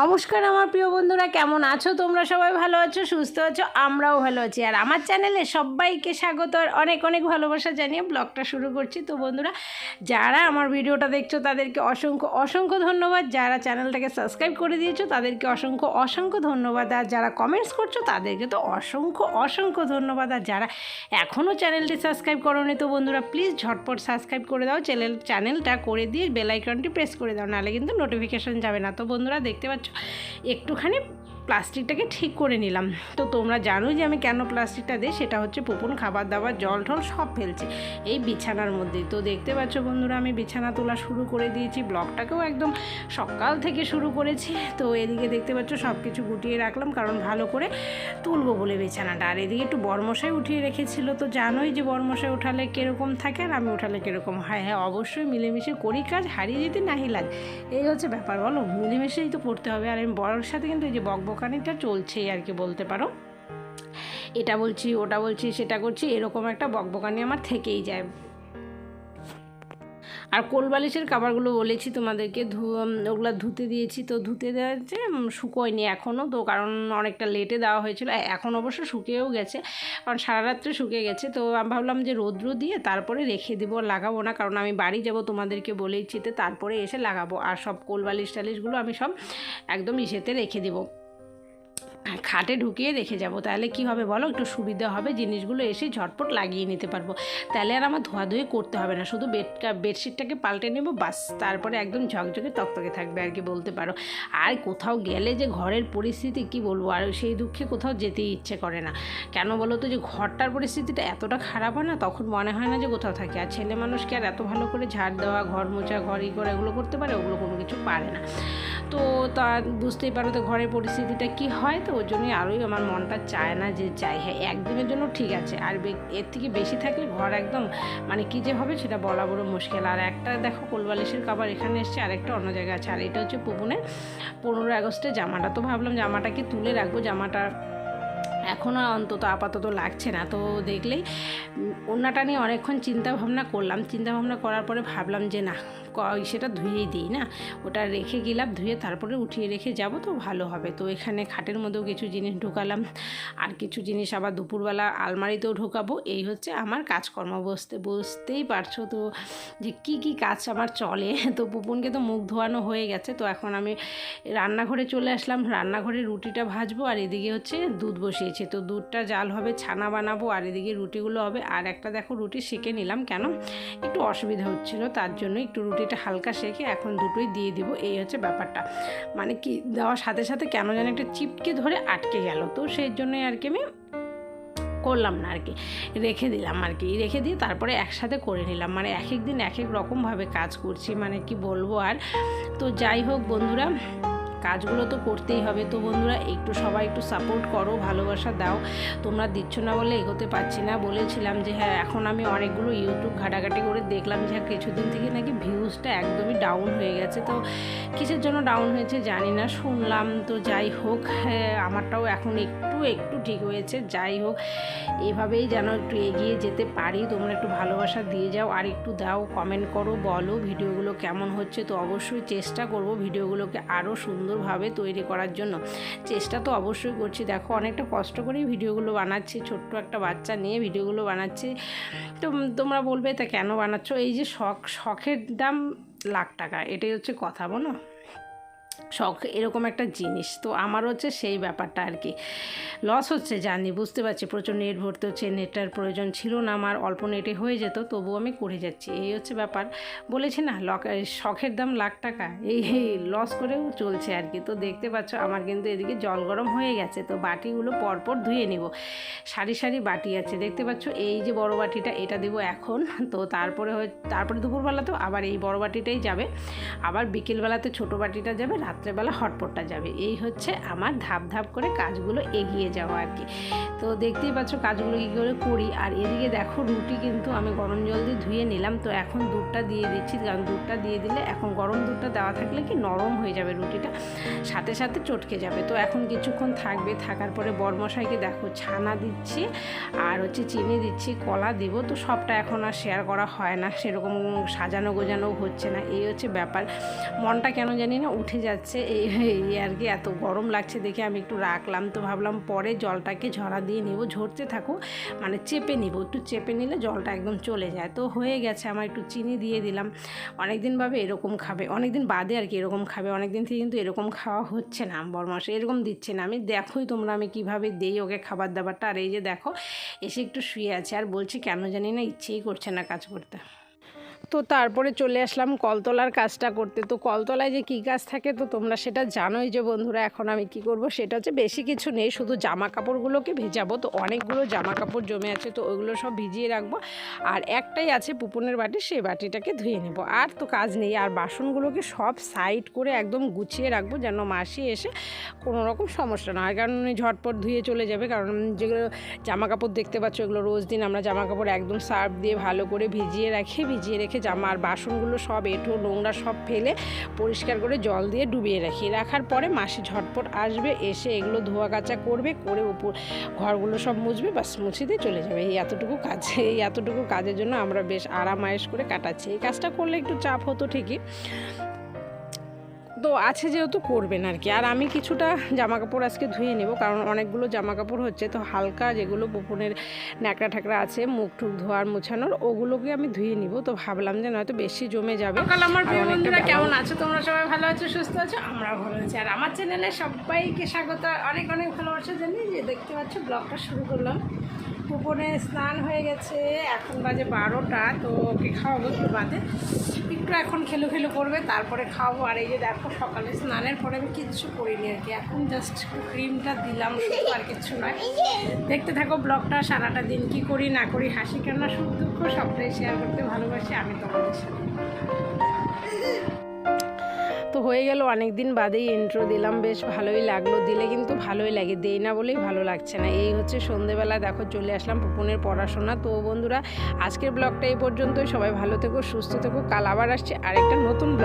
নমস্কার আমার প্রিয় বন্ধুরা, কেমন আছো? তোমরা সবাই ভালো আছো, সুস্থ আছো? আমরাও ভালো আছি। আর আমার চ্যানেলে সবাইকে স্বাগত, আর অনেক অনেক ভালোবাসা জানিয়ে ব্লগটা শুরু করছি। তো বন্ধুরা, যারা আমার ভিডিওটা দেখছ, তাদেরকে অসংখ্য অসংখ্য ধন্যবাদ। যারা চ্যানেলটাকে সাবস্ক্রাইব করে দিয়েছ, তাদেরকে অসংখ্য অসংখ্য ধন্যবাদ। আর যারা কমেন্টস করছ, তাদেরকে তো অসংখ্য অসংখ্য ধন্যবাদ। আর যারা এখনও চ্যানেলটি সাবস্ক্রাইব করোনি, তো বন্ধুরা প্লিজ ঝটপট সাবস্ক্রাইব করে দাও। চ্যানেল, চ্যানেলটা করে দিয়ে বেল আইকনটি প্রেস করে দাও, নাহলে কিন্তু নোটিফিকেশন যাবে না। তো বন্ধুরা, দেখতে পাচ্ছ একটুখানি প্লাস্টিকটাকে ঠিক করে নিলাম। তো তোমরা জানো যে আমি কেন প্লাস্টিকটা দিই, সেটা হচ্ছে পুপুন খাবার দাবার, জল টল সব ফেলছে এই বিছানার মধ্যে। তো দেখতে পাচ্ছ বন্ধুরা, আমি বিছানা তোলা শুরু করে দিয়েছি, ব্লগটাকেও একদম সকাল থেকে শুরু করেছি। তো এদিকে দেখতে পাচ্ছ সব কিছু গুটিয়ে রাখলাম, কারণ ভালো করে তুলবো বলে বিছানাটা। আর এদিকে একটু বরমশাই উঠিয়ে রেখেছিল, তো জানোই যে বরমশাই উঠালে কীরকম থাকে আর আমি উঠালে কীরকম হয়। হ্যাঁ অবশ্যই মিলেমিশে করি কাজ, হারিয়ে যেতে নাহি লাগে। এই হচ্ছে ব্যাপার, বলো? মিলেমিশেই তো করতে হবে। আর আমি বড়োর সাথে কিন্তু এই যে বকবকানিটা চলছেই আর কি বলতে পারো। এটা বলছি, ওটা বলছি, সেটা করছি, এরকম একটা বকবকানি আমার থেকেই যায়। আর কোলবালিশের কাবারগুলো বলেছি তোমাদেরকে, ধু ওগুলো ধুতে দিয়েছি, তো ধুতে দেওয়া যে শুকোয়নি এখনও তো কারণ অনেকটা লেটে দেওয়া হয়েছিল এখন অবশ্য শুকিয়েও গেছে, কারণ সারা রাত্রে শুকিয়ে গেছে, তো আমি ভাবলাম যে রৌদ্র দিয়ে তারপরে রেখে দেবো লাগাবো না, কারণ আমি বাড়ি যাব তোমাদেরকে বলেইছি তো তারপরে এসে লাগাবো, আর সব কোলবালিশ টালিশগুলো আমি সব একদম ইসেতে রেখে দেবো। খাটে ঢুকিয়ে রেখে যাব। তাহলে কি হবে বলো? একটু সুবিধা হবে, জিনিসগুলো এসে ঝটপট লাগিয়ে নিতে পারব। তাহলে আর আমার ধোয়াধুয়ি করতে হবে না, শুধু বেডটা বেডশিটটাকে পাল্টে নেব, বাস। তারপরে একদম ঝকঝকে তকতকে থাকবে আর কি বলতে পারো। আর কোথাও গেলে যে ঘরের পরিস্থিতি, কি বলব? আর সেই দুঃখে কোথাও যেতেই ইচ্ছে করে না। কেন বলো তো? যে ঘরটার পরিস্থিতিটা এতটা খারাপ হয় না, তখন মনে হয় না যে কোথাও থাকে। আর ছেলে মানুষকে আর এত ভালো করে ঝাড় দেওয়া, ঘর মোছা, ঘর ই করে এগুলো করতে পারে, ওগুলো কোনো কিছু পারে না। তো তা বুঝতেই পারো তো ঘরের পরিস্থিতিটা কি হয় তো ওই জন্যই আরোই আমার মনটা চায় না যে চাই হ্যাঁ একদিনের জন্য ঠিক আছে। আর এর থেকে বেশি থাকলে ঘর একদম মানে কী যে হবে সেটা বলা বড় মুশকিল। আর একটা দেখো কোলবালিশের কাবার এখানে এসছে আরেকটা অন্য জায়গায় আছে। আর এটা হচ্ছে পুপুনের পনেরো আগস্টে জামাটা। তো ভাবলাম জামাটাকে তুলে রাখব জামাটা এখনও অন্তত আপাতত লাগছে না। তো দেখলেই উম, ওড়নাটা নিয়ে অনেকক্ষণ চিন্তাভাবনা করলাম। চিন্তাভাবনা করার পরে ভাবলাম যে না সেটা ধুয়েই দিই, না? ওটা রেখে গেলাম, ধুয়ে তারপরে উঠিয়ে রেখে যাব তো ভালো হবে। তো এখানে খাটের মধ্যেও কিছু জিনিস ঢুকালাম। আর কিছু জিনিস আবার দুপুরবেলা আলমারিতেও ঢোকাবো। এই হচ্ছে আমার কাজকর্ম। বসতে বুঝতেই পারছ তো যে কি কি কাজ আমার চলে। তো পুপুনকে তো মুখ ধোয়ানো হয়ে গেছে। তো এখন আমি রান্নাঘরে চলে আসলাম। রান্নাঘরে রুটিটা ভাজবো আর এদিকে হচ্ছে দুধ বসিয়েছি। তো দুধটা জাল হবে, ছানা বানাবো আর এদিকে রুটিগুলো হবে। আর একটা দেখো রুটি সেকে নিলাম। কেন? একটু অসুবিধা হচ্ছিল, তার জন্য একটু রুটিটা হালকা শেখে এখন দুটোই দিয়ে দিব, এই হচ্ছে ব্যাপারটা। মানে কি, দেওয়ার সাথে সাথে কেন যেন একটা চিপকে ধরে আটকে গেল, তো সেই জন্যই আর কি আমি করলাম না আর কি। রেখে দিলাম আর কি, রেখে দিয়ে তারপরে একসাথে করে নিলাম। মানে এক এক দিন এক এক রকমভাবে কাজ করছি মানে কি বলব আর। তো যাই হোক বন্ধুরা কাজগুলো তো করতেই হবে। তো বন্ধুরা একটু সবাই একটু সাপোর্ট করো ভালোবাসা দাও। তোমরা দিচ্ছ না বলে এগোতে পারছি না। বলেছিলাম যে হ্যাঁ এখন আমি অনেকগুলো ইউটিউব ঘাটাঘাটি করে দেখলাম যে হ্যাঁ কিছুদিন থেকে নাকি ভিউজটা একদমই ডাউন হয়ে গেছে। তো কিসের জন্য ডাউন হয়েছে জানি না শুনলাম। তো যাই হোক হ্যাঁ, আমারটাও এখন একটু একটু ঠিক হয়েছে। যাই হোক এভাবেই যেন একটু এগিয়ে যেতে পারি। তোমরা একটু ভালোবাসা দিয়ে যাও। আর একটু দাও কমেন্ট করো বলো ভিডিওগুলো কেমন হচ্ছে। তো অবশ্যই চেষ্টা করব ভিডিওগুলোকে আরও সুন্দরভাবে তৈরি করার জন্য। চেষ্টা তো অবশ্যই করছি। দেখো, অনেকটা কষ্ট করেই ভিডিওগুলো বানাচ্ছি। ছোট্ট একটা বাচ্চা নিয়ে ভিডিওগুলো বানাচ্ছি। তো তোমরা বলবে, তা কেন বানাচ্ছ? এই যে শখ, শখের দাম লাখ টাকা। এটাই হচ্ছে কথা, বলো? শখ, এরকম একটা জিনিস। তো আমার হচ্ছে সেই ব্যাপারটা আর কি লস হচ্ছে জানি বুঝতে পারছি। প্রচুর নেট ভরতে হচ্ছে নেটটার প্রয়োজন ছিল না, আমার অল্প নেটে হয়ে যেত, তবুও আমি করে যাচ্ছি। এই হচ্ছে ব্যাপার। বলেছি না শখের দাম লাখ টাকা। এই লস করেও চলছে আর কি তো দেখতে পাচ্ছ, আমার কিন্তু এদিকে জল গরম হয়ে গেছে। তো বাটিগুলো পরপর ধুয়ে নিব। সারি সারি বাটি আছে, দেখতে পাচ্ছ? এই যে বড় বাটিটা, এটা দেবো এখন। তো তারপরে তারপরে দুপুরবেলা তো আবার এই বড় বাটিটাই যাবে। আবার বিকেলবেলাতে ছোটো বাটিটা যাবে রাত্রেবেলা হটপটটা যাবে। এই হচ্ছে আমার ধাপ ধাপ করে কাজগুলো এগিয়ে যাওয়া আর কি। তো দেখতেই পাচ্ছ কাজগুলো কী করে করি। আর এদিকে দেখো রুটি কিন্তু আমি গরম জল দিয়ে ধুয়ে নিলাম। তো এখন দুধটা দিয়ে দিচ্ছি। কারণ দুধটা দিয়ে দিলে এখন গরম দুধটা দেওয়া থাকলে কি নরম হয়ে যাবে রুটিটা। সাথে সাথে চটকে যাবে। তো এখন কিছুক্ষণ থাকবে। থাকার পরে বরমশাইকে দেখো ছানা দিচ্ছি আর হচ্ছে চিনি দিচ্ছি, কলা দিব। তো সবটা এখন আর শেয়ার করা হয় না। সেরকম সাজানো গোজানো হচ্ছে না। এই হচ্ছে ব্যাপার। মনটা কেন জানি না উঠে যাচ্ছে। যাচ্ছে এই এই আর কি, এত গরম লাগছে দেখে আমি একটু রাখলাম। তো ভাবলাম পরে জলটাকে ঝরা দিয়ে নেব, ঝরতে থাকুক মানে চেপে নিব, একটু চেপে নিলে জলটা একদম চলে যায়। তো হয়ে গেছে, আমার একটু চিনি দিয়ে দিলাম। অনেক দিন ভাবে এরকম খাবে অনেক দিন বাদে আর কি এরকম খাবে অনেক দিন থেকে কিন্তু এরকম খাওয়া হচ্ছে না বরমাস এরকম দিচ্ছে না। আমি দেখোই তোমরা আমি কীভাবে দেই ওকে খাবার দাবারটা। আর এই যে দেখো, এসে একটু শুয়ে আছে, আর বলছি কেন জানি না ইচ্ছেই করছে না কাজ করতে। তো তারপরে চলে আসলাম কলতলার কাজটা করতে। তো কলতলায় যে কী কাজ থাকে তো তোমরা সেটা জানোই যে বন্ধুরা, এখন আমি কি করব সেটা হচ্ছে বেশি কিছু নেই, শুধু জামা কাপড়গুলোকে ভেজাবো। তো অনেকগুলো জামা কাপড় জমে আছে, তো ওইগুলো সব ভিজিয়ে রাখব। আর একটাই আছে পুপনের বাটি, সেই বাটিটাকে ধুয়ে নেব। আর তো কাজ নেই, আর বাসনগুলোকে সব সাইড করে একদম গুছিয়ে রাখব যেন মাসি এসে কোনো রকম সমস্যা না হয়। কারণ ঝটপট ধুয়ে চলে যাবে, কারণ যেগুলো জামা কাপড় দেখতে পাচ্ছ ওগুলো রোজ দিন আমরা জামা কাপড় একদম সার্ফ দিয়ে ভালো করে ভিজিয়ে রাখি, ভিজিয়ে রেখে জামা আর বাসনগুলো সব এঁটো, নোংরা সব ফেলে পরিষ্কার করে জল দিয়ে ডুবিয়ে রাখি। রাখার পরে মাসি ঝটপট আসবে, এসে এগুলো ধোয়া কাচা করবে, করে উপর ঘরগুলো সব মুছবে বাস মুছে দিয়ে চলে যাবে। এই এতটুকু কাজ, এই এতটুকু কাজের জন্য আমরা বেশ আরাম আয়েস করে কাটাচ্ছি। এই কাজটা করলে একটু চাপ হতো ঠিকই। তো আছে যেহেতু করবেন আর কি। আর আমি কিছুটা জামা কাপড় আজকে ধুয়ে নেব কারণ অনেকগুলো জামা কাপড় হচ্ছে। তো হালকা যেগুলো পুপুনের ন্যাকড়া ঠ্যাকড়া আছে মুখ টুক ধোয়ার মোছানোর ওগুলোকে আমি ধুয়ে নিব। তো ভাবলাম যে নয়তো বেশি জমে যাবে। সকাল আমার প্রিয় বন্ধুরা কেমন আছো? তোমরা সবাই ভালো আছো সুস্থ আছো? আমরাও ভালো আছি। আর আমার চ্যানেলে সবাইকে স্বাগত। অনেক অনেক ভালোবাসা জানি যে দেখতে পাচ্ছ ব্লগটা শুরু করলাম। পুপনে স্নান হয়ে গেছে, এখন বাজে বারোটা, তো ওকে খাওয়াবো তোর বাদে। একটু এখন খেলো খেলো করবে, তারপরে খাওয়াবো। আর এই যে দেখো, সকালে স্নানের পরে আমি কিচ্ছু করিনি আর কি। এখন জাস্ট ক্রিমটা দিলাম, শুধু আর কিচ্ছু নয়। দেখতে থাকো ব্লগটা, সারাটা দিন কি করি না করি, হাসি কান্না সুখ দুঃখ সবটাই শেয়ার করতে ভালোবাসি আমি তোমাদের সাথে। হয়ে গেল অনেক দিন বাদেই ইন্ট্রো দিলাম। বেশ ভালোই লাগল, দিলে কিন্তু ভালোই লাগে, দেই না বলেই ভালো লাগছে না। এই হচ্ছে সন্ধেবেলা, দেখো চলে আসলাম পুপনের পড়াশোনা। তো বন্ধুরা, আজকের ব্লগটা এই পর্যন্তই। সবাই ভালো থেকো, সুস্থ থেকো। কাল আবার আসছে আরেকটা নতুন ব্লগ